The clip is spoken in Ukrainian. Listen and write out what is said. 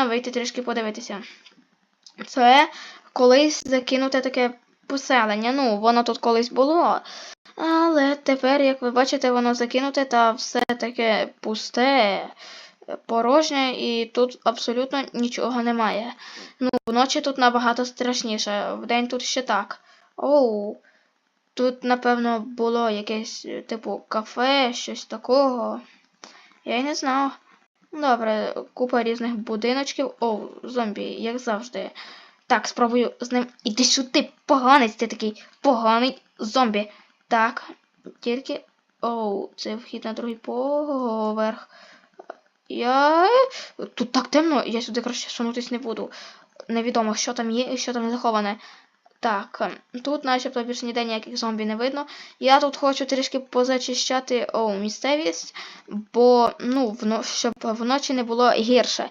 можна вийти трішки подивитися. Це колись закинуте таке поселення. Ну, воно тут колись було. Але тепер, як ви бачите, воно закинуте та все таке пусте, порожнє, і тут абсолютно нічого немає. Ну, вночі тут набагато страшніше, вдень тут ще так. Оу. Тут, напевно, було якесь, типу, кафе, щось такого. Я й не знав. Добре, купа різних будиночків. Оу, зомбі, як завжди. Так, спробую з ним. Іди сюди, поганець, ти такий поганий зомбі. Так, тільки. Оу, це вхід на другий поверх. Я. Тут так темно, я сюди краще сунутись не буду. Невідомо, що там є і що там заховане. Так, ем, тут начебто більше ніде ніяких зомбі не видно. Я тут хочу трішки позачищати о, місцевість, бо ну, щоб вночі не було гірше.